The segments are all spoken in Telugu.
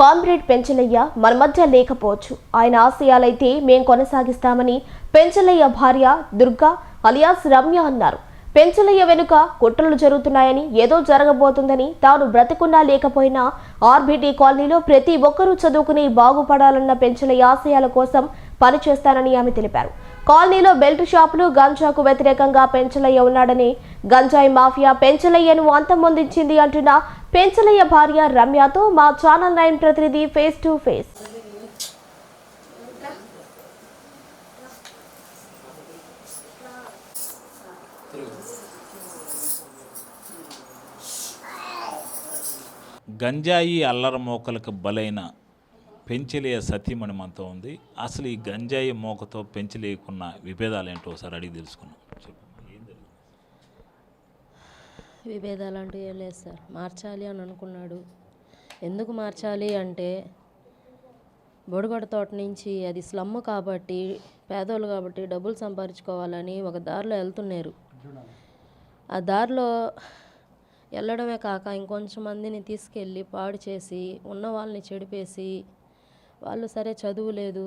కామ్రేడ్ పెంచలయ్య మన మధ్య లేకపోవచ్చు. ఆయన ఆశయాలైతే మేం కొనసాగిస్తామని పెంచలయ్య భార్య దుర్గా అలియాస్ రమ్య అన్నారు. పెంచలయ్య వెనుక కుట్రలు జరుగుతున్నాయని ఏదో జరగబోతుందని తాను బ్రతకున్నా లేకపోయినా ఆర్బీటీ కాలనీలో ప్రతి ఒక్కరూ చదువుకుని బాగుపడాలన్న పెంచలయ్య ఆశయాల కోసం పనిచేస్తానని ఆమె తెలిపారు. కాలనీలో బెల్ట్ షాపులు గంజాకు వ్యతిరేకంగా పెంచలయ్య ఉన్నాడని గంజాయి మాఫియా పెంచలయ్యను అంతమొందించింది అంటున్న పెంచలయ్య భార్య రమ్యతో మా ఛానల్ నైన్ ప్రతినిధి ఫేస్ టు ఫేస్. గంజాయి అల్లరమోకలకు బలైన పెంచలేయ సతీమణి మనతో ఉంది. అసలు ఈ గంజాయి మోకతో పెంచలేకున్న విభేదాలు ఏంటో ఒకసారి అడిగి తెలుసుకున్నాం విభేదాలు అంటూ ఏం లేదు సార్. మార్చాలి అని అనుకున్నాడు. ఎందుకు మార్చాలి అంటే బొడుగొడ తోట నుంచి అది స్లమ్ కాబట్టి పేదోళ్ళు కాబట్టి డబ్బులు సంపాదించుకోవాలని ఒక దారిలో వెళ్తున్నారు. ఆ దారిలో వెళ్ళడమే కాక ఇంకొంచెం మందిని తీసుకెళ్ళి పాడు చేసి ఉన్న వాళ్ళని చెడిపేసి వాళ్ళు సరే చదువు లేదు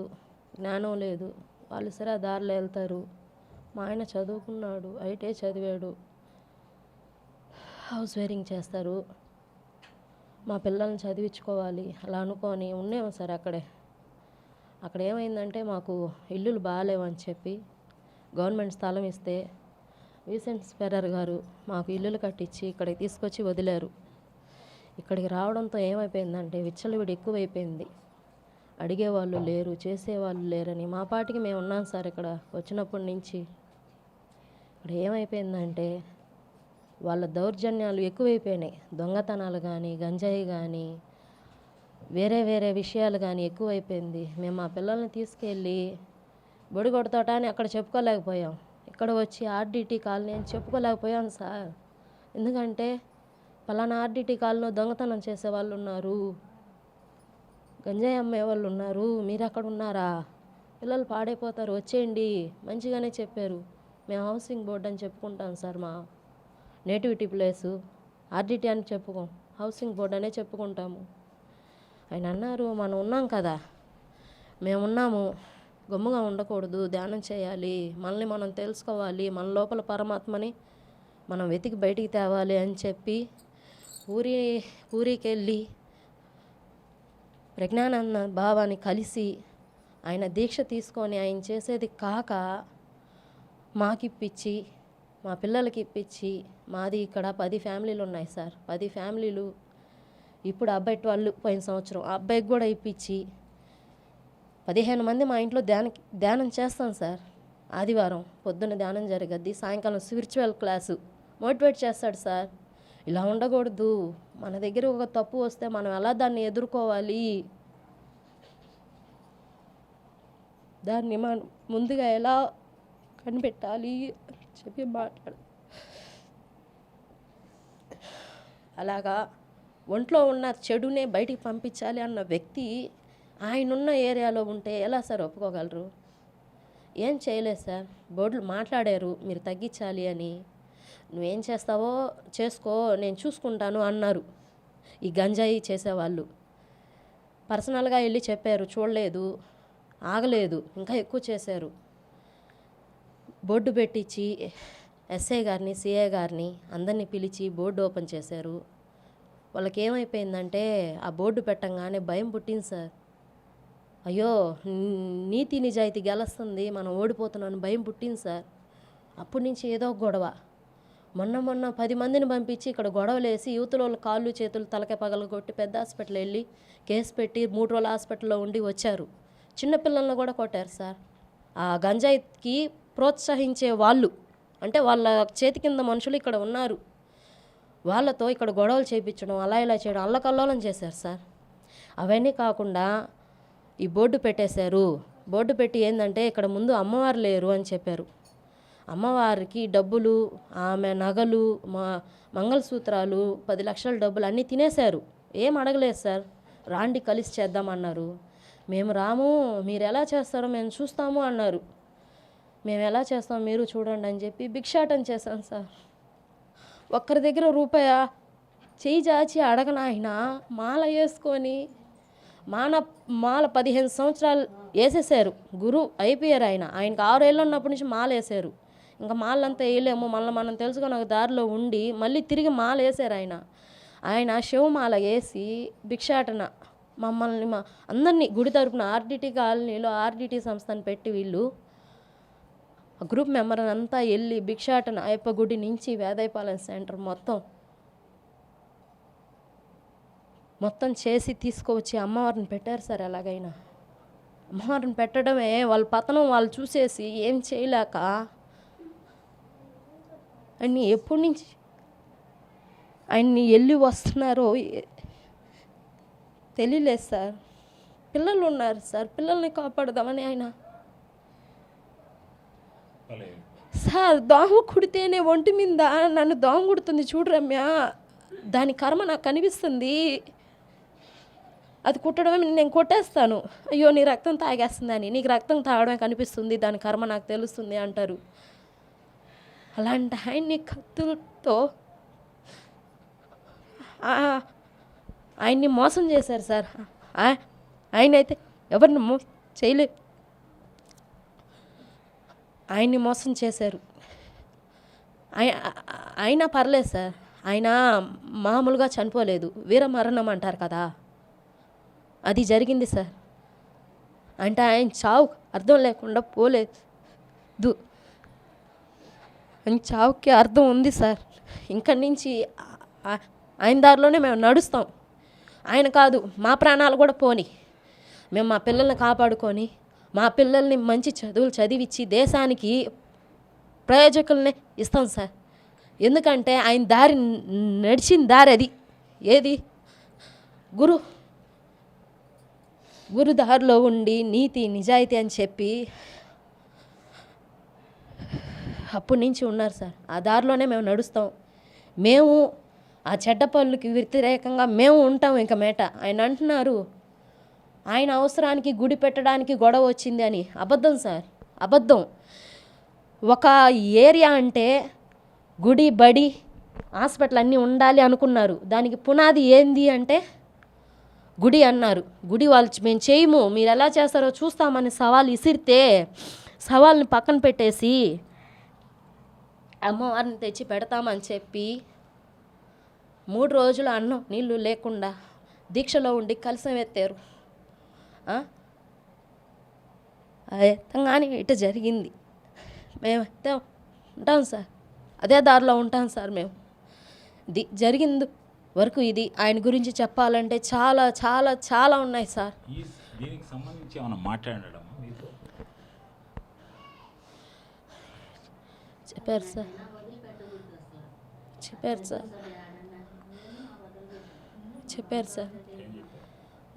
జ్ఞానం లేదు వాళ్ళు సరే ఆ దారిలో వెళ్తారు. మా ఆయన చదువుకున్నాడు ఐటే చదివాడు. హౌస్ వైరింగ్ చేస్తారు. మా పిల్లల్ని చదివించుకోవాలి అలా అనుకొని ఉన్నాము సార్ అక్కడే. అక్కడ ఏమైందంటే మాకు ఇల్లులు బాగాలేవని చెప్పి గవర్నమెంట్ స్థలం ఇస్తే విసెంట్ స్పెరర్ గారు మాకు ఇల్లులు కట్టించి ఇక్కడికి తీసుకొచ్చి వదిలారు. ఇక్కడికి రావడంతో ఏమైపోయిందంటే విచ్చలవిడి ఎక్కువైపోయింది. అడిగేవాళ్ళు లేరు చేసేవాళ్ళు లేరని మా పాటికి మేము ఉన్నాం సార్ ఇక్కడ వచ్చినప్పటి నుంచి. ఇక్కడ ఏమైపోయిందంటే వాళ్ళ దౌర్జన్యాలు ఎక్కువైపోయినాయి. దొంగతనాలు కానీ గంజాయి కానీ వేరే వేరే విషయాలు కానీ ఎక్కువైపోయింది. మేము మా పిల్లల్ని తీసుకెళ్ళి బొడి అని అక్కడ చెప్పుకోలేకపోయాం. ఇక్కడ వచ్చి ఆర్డిటీ కాలనీ అని చెప్పుకోలేకపోయాం సార్. ఎందుకంటే పలానా ఆర్డిటీ కాలనీలో దొంగతనం చేసే వాళ్ళు ఉన్నారు. గంజాయి అమ్మే వాళ్ళు ఉన్నారు మీరు అక్కడ ఉన్నారా? పిల్లలు పాడైపోతారు వచ్చేయండి మంచిగానే చెప్పారు. మేము హౌసింగ్ బోర్డ్ అని చెప్పుకుంటాం సార్ మా నేటివిటీ ప్లేసు. ఆర్డిటీ అని చెప్పుకోం హౌసింగ్ బోర్డ్ అనే చెప్పుకుంటాము. ఆయన అన్నారు మనం ఉన్నాం కదా. మేము ఉన్నాము. గమ్ముగా ఉండకూడదు ధ్యానం చేయాలి. మనల్ని మనం తెలుసుకోవాలి. మన లోపల పరమాత్మని మనం వెతికి బయటికి తేవాలి అని చెప్పి ఊరి ఊరికి వెళ్ళి ప్రజ్ఞానంద బాబాని కలిసి ఆయన దీక్ష తీసుకొని ఆయన చేసేది కాక మాకిప్పించి మా పిల్లలకి ఇప్పించి మాది ఇక్కడ పది ఫ్యామిలీలు ఉన్నాయి సార్. పది ఫ్యామిలీలు ఇప్పుడు అబ్బాయి ట్వెల్వ్ పోయిన సంవత్సరం. ఆ అబ్బాయికి కూడా ఇప్పించి పదిహేను మంది మా ఇంట్లో ధ్యాన ధ్యానం చేస్తాం సార్. ఆదివారం పొద్దున్న ధ్యానం జరగద్ది సాయంకాలం స్పిరిచువల్ క్లాసు మోటివేట్ చేస్తాడు సార్. ఇలా ఉండకూడదు. మన దగ్గర ఒక తప్పు వస్తే మనం ఎలా దాన్ని ఎదుర్కోవాలి? దాన్ని మనం ముందుగా ఎలా కనిపెట్టాలి అని చెప్పి మాట్లాడు. అలాగా ఒంట్లో ఉన్న చెడునే బయటికి పంపించాలి అన్న వ్యక్తి ఆయనున్న ఏరియాలో ఉంటే ఎలా సార్ ఒప్పుకోగలరు? ఏం చేయలేదు సార్. బోర్డులు మాట్లాడారు. మీరు తగ్గించాలి అని. నువ్వేం చేస్తావో చేసుకో నేను చూసుకుంటాను అన్నారు. ఈ గంజాయి చేసేవాళ్ళు. పర్సనల్గా వెళ్ళి చెప్పారు చూడలేదు ఆగలేదు ఇంకా ఎక్కువ చేశారు. బోర్డు పెట్టించి ఎస్ఐ గారిని సిఐ గారిని అందరినీ పిలిచి బోర్డు ఓపెన్ చేశారు. వాళ్ళకి ఏమైపోయిందంటే ఆ బోర్డు పెట్టంగానే భయం పుట్టింది సార్. అయ్యో నీతి నిజాయితీ గెలుస్తుంది మనం ఓడిపోతున్నాను భయం పుట్టింది సార్. అప్పటి నుంచి ఏదో ఒక గొడవ. మొన్న మొన్న పది మందిని పంపించి ఇక్కడ గొడవలేసి యువతల కాళ్ళు చేతులు తలకే పగలగొట్టి పెద్ద హాస్పిటల్ వెళ్ళి కేసు పెట్టి మూడు రోజులు హాస్పిటల్లో ఉండి వచ్చారు. చిన్నపిల్లలను కూడా కొట్టారు సార్. ఆ గంజాయికి ప్రోత్సహించే వాళ్ళు అంటే వాళ్ళ చేతి కింద మనుషులు ఇక్కడ ఉన్నారు. వాళ్ళతో ఇక్కడ గొడవలు చేయించడం అలా ఇలా చేయడం అల్లకల్లోలం చేశారు సార్. అవన్నీ కాకుండా ఈ బోర్డు పెట్టేశారు. బోర్డు పెట్టి ఏంటంటే ఇక్కడ ముందు అమ్మవారు లేరు అని చెప్పారు. అమ్మవారికి డబ్బులు ఆమె నగలు మా మంగళసూత్రాలు పది లక్షల డబ్బులు అన్నీ తినేశారు. ఏం అడగలేదు సార్. రాండి కలిసి చేద్దామన్నారు మేము రాము మీరు ఎలా చేస్తారో మేము చూస్తాము అన్నారు. మేము ఎలా చేస్తాం మీరు చూడండి అని చెప్పి భిక్షాటం చేశాను సార్. ఒక్కరి దగ్గర రూపాయ? చేయి చాచి అడగనాయన మాల వేసుకొని మాన మాల పదిహేను సంవత్సరాలు వేసేసారు గురు అయిపోయారు ఆయన. ఆయనకు ఆరేళ్ళు ఉన్నప్పటి నుంచి మాల వేసారు ఇంకా మాలంతా వేయలేము మళ్ళీ మనం తెలుసుకొని ఒక దారిలో ఉండి మళ్ళీ తిరిగి మాల వేసారు ఆయన. ఆయన శివమాల వేసి భిక్షాటన మమ్మల్ని మా అందరినీ గుడి తరపున ఆర్డిటీ కాలనీలో ఆర్డిటి సంస్థను పెట్టి వీళ్ళు ఆ గ్రూప్ మెంబర్ అంతా వెళ్ళి భిక్షాటన అయ్యప్ప గుడి నుంచి వేదాయపాలెం సెంటర్ మొత్తం మొత్తం చేసి తీసుకువచ్చి అమ్మవారిని పెట్టారు సార్ ఎలాగైనా. అమ్మవారిని పెట్టడమే వాళ్ళ పతనం వాళ్ళు చూసేసి ఏం చేయలేక ఆయన్ని ఎప్పటి నుంచి ఆయన్ని వెళ్ళి వస్తున్నారో తెలియలేదు సార్. పిల్లలు ఉన్నారు సార్. పిల్లల్ని కాపాడదామని ఆయన. సార్ దోమ కుడితేనే ఒంటి మీద నన్ను దోమ కుడుతుంది చూడు రమ్య. దాని కర్మ నాకు కనిపిస్తుంది. అది కుట్టడమే నేను కొట్టేస్తాను. అయ్యో నీ రక్తం తాగేస్తుందని. నీకు రక్తం తాగడమే కనిపిస్తుంది. దాని కర్మ నాకు తెలుస్తుంది అంటారు. అలాంటి ఆయన్ని కత్తులతో ఆయన్ని మోసం చేశారు సార్. ఆయన అయితే ఎవరిని మో చేయలే. ఆయన్ని మోసం చేశారు. ఆయ- పర్లేదు సార్. ఆయన మామూలుగా చనిపోలేదు. వీరమరణం అంటారు కదా. అది జరిగింది సార్. అంటే ఆయన చావు అర్థం లేకుండా పోలేదు. ఆయన చావుకి అర్థం ఉంది సార్. ఇక్కడి నుంచి ఆయన దారిలోనే మేము నడుస్తాం. ఆయన కాదు మా ప్రాణాలు కూడా పోని. మేము మా పిల్లల్ని కాపాడుకొని మా పిల్లల్ని మంచి చదువులు చదివించి దేశానికి ప్రయోజకుల్ని ఇస్తాం సార్. ఎందుకంటే ఆయన దారి నడిచిన దారి అది. ఏది? గురు గురు దారిలో ఉండి నీతి నిజాయితీ అని చెప్పి అప్పటి నుంచి ఉన్నారు సార్. ఆ దారిలోనే మేము నడుస్తాం. మేము ఆ చెడ్డ పనులకి వ్యతిరేకంగా మేము ఉంటాం ఇంకా మేట. ఆయన అంటున్నారు ఆయన అవసరానికి గుడి పెట్టడానికి గొడవ వచ్చింది అని. అబద్ధం సార్. అబద్ధం. ఒక ఏరియా అంటే గుడి బడి హాస్పిటల్ అన్నీ ఉండాలి అనుకున్నారు. దానికి పునాది ఏంది అంటే గుడి అన్నారు. గుడి వాళ్ళు మేము చేయము. మీరు ఎలా చేస్తారో చూస్తామని సవాల్ ఇసిరితే సవాల్ని పక్కన పెట్టేసి అమ్మవారిని తెచ్చి పెడతామని చెప్పి మూడు రోజులు అన్నం నీళ్ళు లేకుండా దీక్షలో ఉండి కలిసం ఎత్తారు. కానీ ఇట జరిగింది. మేమైతే ఉంటాం సార్. అదే దారిలో ఉంటాం సార్ మేము. ది జరిగింది వరకు ఇది ఆయన గురించి చెప్పాలంటే చాలా చాలా చాలా ఉన్నాయి సార్. దీనికి సంబంధించి ఏమైనా మాట్లాడడం చెప్పారు సార్ చెప్పారు సార్ చెప్పారు సార్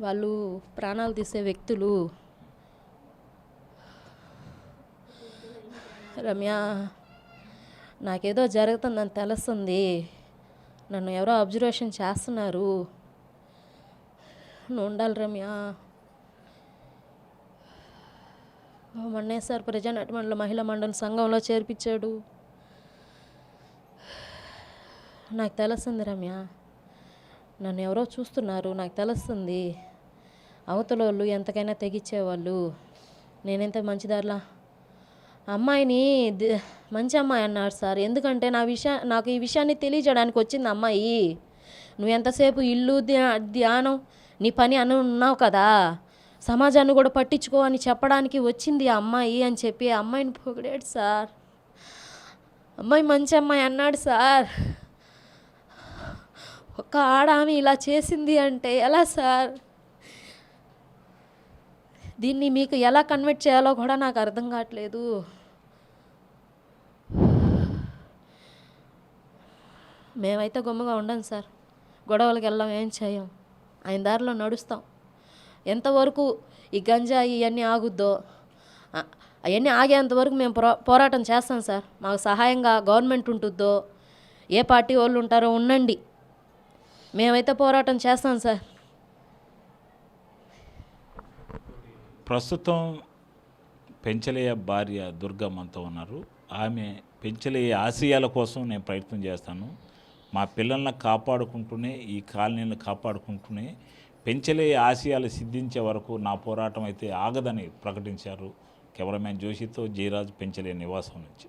వాళ్ళు ప్రాణాలు తీసే వ్యక్తులు. రమ్య నాకేదో జరుగుతుందని తెలుస్తుంది. నన్ను ఎవరో అబ్జర్వేషన్ చేస్తున్నారు. నువ్వు ఉండాలి రమ్య. మొన్నే సార్ ప్రజానటిమండల మహిళా మండలి సంఘంలో చేర్పించాడు. నాకు తెలుస్తుంది రమ్య. నన్ను ఎవరో చూస్తున్నారు నాకు తెలుస్తుంది. అవతల వాళ్ళు ఎంతకైనా తెగించేవాళ్ళు నేనెంత మంచిదారులా? అమ్మాయిని మంచి అమ్మాయి అన్నాడు సార్. ఎందుకంటే నా విషయా నాకు ఈ విషయాన్ని తెలియజేయడానికి వచ్చింది అమ్మాయి. నువ్వు ఎంతసేపు ఇల్లు ధ్యానం నీ పని అని ఉన్నావు కదా. సమాజాన్ని కూడా పట్టించుకో అని చెప్పడానికి వచ్చింది ఆ అమ్మాయి అని చెప్పి అమ్మాయిని పొగిడాడు సార్. అమ్మాయి మంచి అమ్మాయి అన్నాడు సార్. ఒక ఆడామి ఇలా చేసింది అంటే ఎలా సార్? దీన్ని మీకు ఎలా కన్వర్ట్ చేయాలో కూడా నాకు అర్థం కావట్లేదు. మేమైతే గుమ్మగా ఉండం సార్. గొడవలకు వెళ్ళాం ఏం చేయం? ఆయన దారిలో నడుస్తాం. ఎంతవరకు ఈ గంజాయి ఇవన్నీ ఆగుద్దో అవన్నీ ఆగేంతవరకు మేము పోరా పోరాటం చేస్తాం సార్. మాకు సహాయంగా గవర్నమెంట్ ఉంటుందో ఏ పార్టీ వాళ్ళు ఉంటారో ఉండండి. మేమైతే పోరాటం చేస్తాం సార్. ప్రస్తుతం పెంచలయ్య భార్య దుర్గమ్మంతో ఉన్నారు. ఆమె పెంచలయ్య ఆశయాల కోసం నేను ప్రయత్నం చేస్తాను. మా పిల్లల్ని కాపాడుకుంటూనే ఈ కాలనీలను కాపాడుకుంటూనే పెంచలే ఆశయాలు సిద్ధించే వరకు నా పోరాటం అయితే ఆగదని ప్రకటించారు కెమెరామ్యాన్ జోషితో జయరాజ్ పెంచలే నివాసం నుంచి.